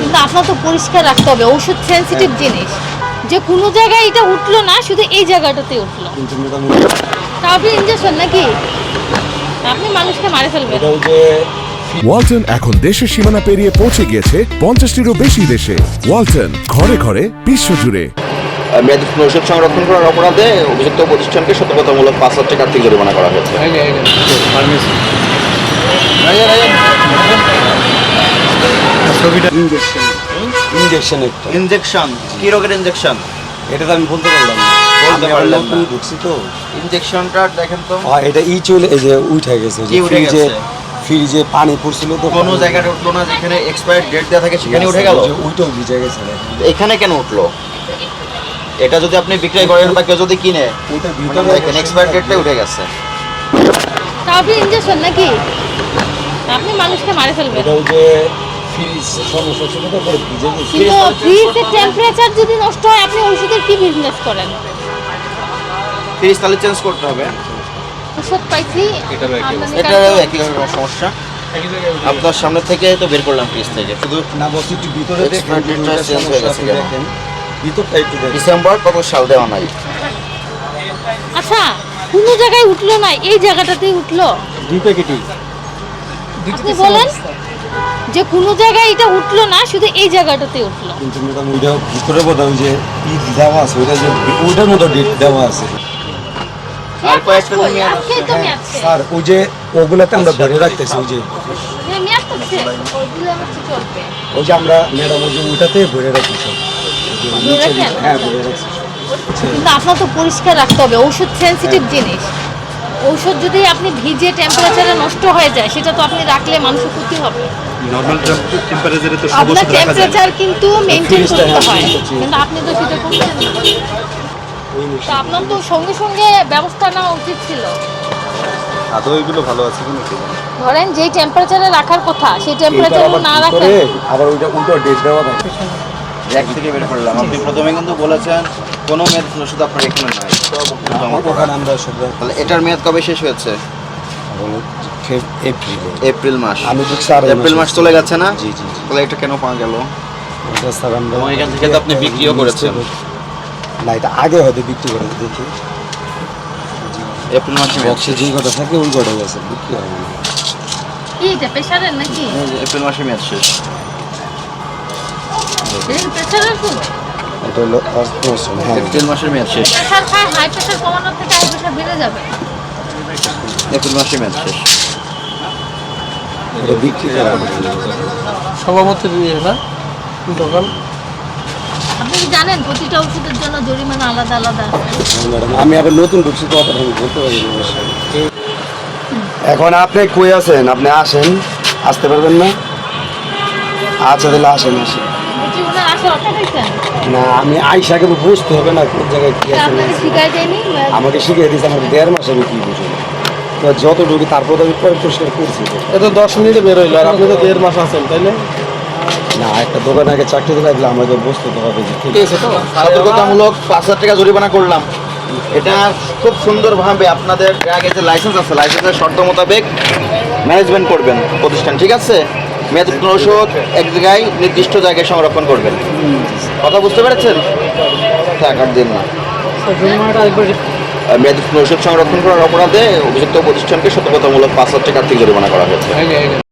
কিন্তু আপনার তো পরিষ্কার রাখতে হবে ওষুধ সেন্সিটিভ জিনিস। যে কোনো জায়গায় এটা উঠল না শুধু এই জায়গাটাতে উঠল। কিন্তু ম্যাডাম তা আপনি ইঞ্জেকশন নাকি? আপনি মানুষকে মারে ফেলবেন। এটা যে ওয়ালটন এখন দেশের সীমানা পেরিয়ে পৌঁছে গিয়েছে পঞ্চাশটিরও বেশি দেশে। ওয়ালটন ঘরে ঘরে বিশ্বজুড়ে। মেয়াদি ওষুধ সংরক্ষণ করার অপরাধে অভিযুক্ত প্রতিষ্ঠানকে সতর্কতামূলক পাঁচ হাজার টাকা আর্থিক জরিমানা করা হয়েছে। ইঞ্জেকশন ইঞ্জেকশন একটা। ইনজেকশন কি রোগের ইনজেকশন এটা তো আমি বলতে পারলাম না। আমি আবার নতুন ঢুকছি তো? ইনজেকশনটা দেখেন তো। আহ, এটা ই চলে এই যে উঠে গেছে কি উঠে ফ্রিজে গেছে? ফ্রিজে পানি পড়ছিল তো কোনো জায়গায় উঠল না যেখানে এক্সপায়ার ডেট দেওয়া থাকে সেখানে উঠে গেল? ওইটাও ভিজে গেছে এখানে কেন উঠল? এটা যদি আপনি বিক্রয় করেন বা কেউ যদি কিনে ওইটা মানে দেখেন এক্সপায়ার ডেটটা উঠে গেছে। আপনি ইঞ্জেকশন নাকি? আপনি মানুষকে মারে ফেলবেন। এটা যে ফ্রিজ সমস্যা ছিল তো পরে ভিজে গেছে কিন্তু ফ্রিজের টেম্পারেচার যদি নষ্ট হয় আপনি ওষুধের কি বিজনেস করেন? ফ্রিজ তাহলে চেঞ্জ করতে হবে। ওষুধ পাইছি আমদানি এটা কারণ- একই সমস্যা। আপনার সামনে থেকে তো বের করলাম ফ্রিজ থেকে। শুধু না বলছি একটু ভিতরে change হয়ে গেছে ভিতরটা একটু ডিসেম্বর কত সাল দেওয়া নাই। আচ্ছা কোনো জায়গায় উঠল না এই জায়গাটাতেই উঠল? দুই প্যাকেটই। আপনি বলেন। যে কোনো জায়গায় এটা উঠল না শুধু এই জায়গাটাতে উঠল। কিন্তু ম্যাডাম ওইটা ভিতরে বোধ হয় যে ই দেওয়া আছে ওইটা যে ওইটার মতো ডেট দেওয়া আছে। শেষ। স্যার ওই যে ওগুলাতে আমরা ধরে রাখতেছি ওই যে হ্যাঁ। ওই যে আমরা ম্যাডাম ওই যে ওইটাতে ভরে ধরে নিচে- হ্যাঁ ভরে রাখছি কিন্তু আপনার তো পরিষ্কার রাখতে হবে ওষুধ সেনসিটিভ জিনিস। ঔষধ যদি আপনি ভিজে টেম্পারেচারে নষ্ট হয়ে যায় সেটা তো আপনি রাখলে মানুষের ক্ষতি হবে। নর্মাল টেম্পারেচারে তো সব ওষুধ রাখা যায় টেম্পারেচার কিন্তু মেনটেন করতে হ্যাঁ, কিন্তু আপনি তো সেটা করছেন না। তো আপনার তো সঙ্গে সঙ্গে ব্যবস্থা নেওয়া উচিত ছিল। আদৌ এগুলো ভালো আছে কিনা ধরেন যেই টেম্পারেচারে রাখার কথা সেই টেম্পারেচারে না রাখেন আবার ওইটা উল্টো ডেট দেওয়া থাকে এক থেকে বের করলাম। আপনি প্রথমে কিন্তু বলেছেন কোনো মেয়াদ ওষুধ আপনার এখানে করা। ওখানে আমরা তাহলে এটার মেয়াদ কবে শেষ হয়েছে? এপ্রিলে এপ্রিল মাস। আমি ঢুকছি আড়াই এপ্রিল মাস চলে গেছে না? জি জি তাহলে এটা কেন পাওয়া গেল? স্যার আমরা এখান থেকে তো আপনি বিক্রিও করেছেন। না এটা আগে হয়তো বিক্রি করে দেখি এপ্রিল মাসে বক্সে যে কটা থাকে ওই কটাই আছে বিক্রি হবে না। নাকি? এপ্রিল মাসে মেয়াদ শেষ। এটা হলো হ্যাঁ। এপ্রিল মাসের মেয়াদ শেষ। হাই কমানোর থেকে হাই প্রেশার বেড়ে যাবে। এপ্রিল মাসে মেয়াদ শেষ। এটা বিক্রি করা। সভাপতির ইয়ে না? দোকান? আপনি কি জানেন প্রতিটা ওষুধের জন্য জরিমানা আলাদা আলাদা? হ্যাঁ, ম্যাডাম আমি আবার নতুন ঢুকছি তো বলতে পারি এখন আপনি কই আছেন? আপনি আসেন আসতে পারবেন না? আচ্ছা তাহলে আসেন আসেন। না আমি আইসাকে তো বুঝতে হবে না কোন জায়গায় কি আছে আমাকে শিখিয়ে দিয়েছে আমাকে দেড় মাস আমি কি বুঝি। তো যতটুকু তারপর আমি পরে পরিষ্কার করছি তো। দশ মিনিটে বের হইল আর আপনি তো দেড় মাস আছেন তাই না? না একটা দোকানে আগে চাকরি লাগলে বুঝতে তো হবে ঠিক আছে তো সতর্কতামূলক পাঁচ হাজার টাকা জরিমানা করলাম। এটা খুব সুন্দরভাবে আপনাদের আগে যে লাইসেন্স আছে লাইসেন্সের শর্ত মোতাবেক ম্যানেজমেন্ট করবেন প্রতিষ্ঠান ঠিক আছে? মেয়াদ ওষুধ এক জায়গায় নির্দিষ্ট জায়গায় সংরক্ষণ করবেন। কথা বুঝতে পেরেছেন? থাক দিন না। মেয়াদ ওষুধ সংরক্ষণ করার অপরাধে অভিযুক্ত প্রতিষ্ঠানকে সতর্কতামূলক পাঁচ হাজার টাকা আর্থিক জরিমানা করা হয়েছে।